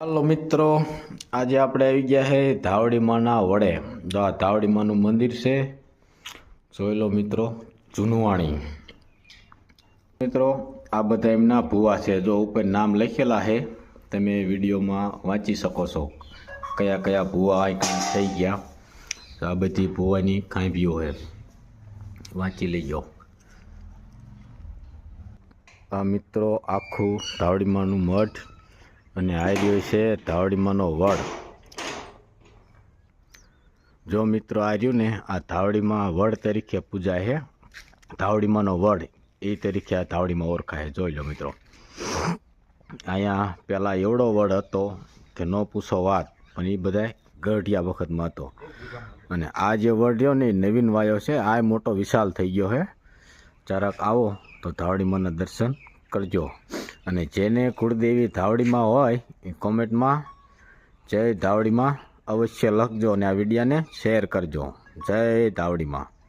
હાલો મિત્રો, આજે આપણે આવી ગયા છે ધાવડીમાના વડે. તો આ ધાવડીમાનું મંદિર છે, જોઈ લો મિત્રો, જુનવાણી. મિત્રો, આ બધા એમના ભુવા છે. જો ઉપર નામ લખેલા છે તમે વિડીયોમાં વાંચી શકો છો. કયા કયા ભુવા કાંઈ થઈ ગયા. આ બધી ભુવાની ખાંભીઓ છે વાંચી લેજો. આ મિત્રો, આખું ધાવડીમાનું મઠ અને આ છે ધાવડીમાંનો વડ. જો મિત્રો આ ને, આ ધાવડીમાં વડ તરીકે પૂજાય છે ધાવડીમાંનો વડ, એ તરીકે આ ધાવડીમાં ઓળખાય જોઈ લો મિત્રો. અહીંયા પહેલાં એવડો વડ હતો કે ન પૂછો વાત, પણ એ બધાય ગઢિયા વખતમાં હતો. અને આ જે વડ રહ્યો ને, એ નવીન વાયો છે. આ મોટો વિશાલ થઈ ગયો છે જરાક આવો તો ધાવડીમાંના દર્શન કરજો. અને જેને કુળદેવી ધાવડીમાં હોય, એ કોમેન્ટમાં, જય ધાવડીમાં અવશ્ય લખજો અને આ વિડીયાને શેર કરજો. જય ધાવડીમાં.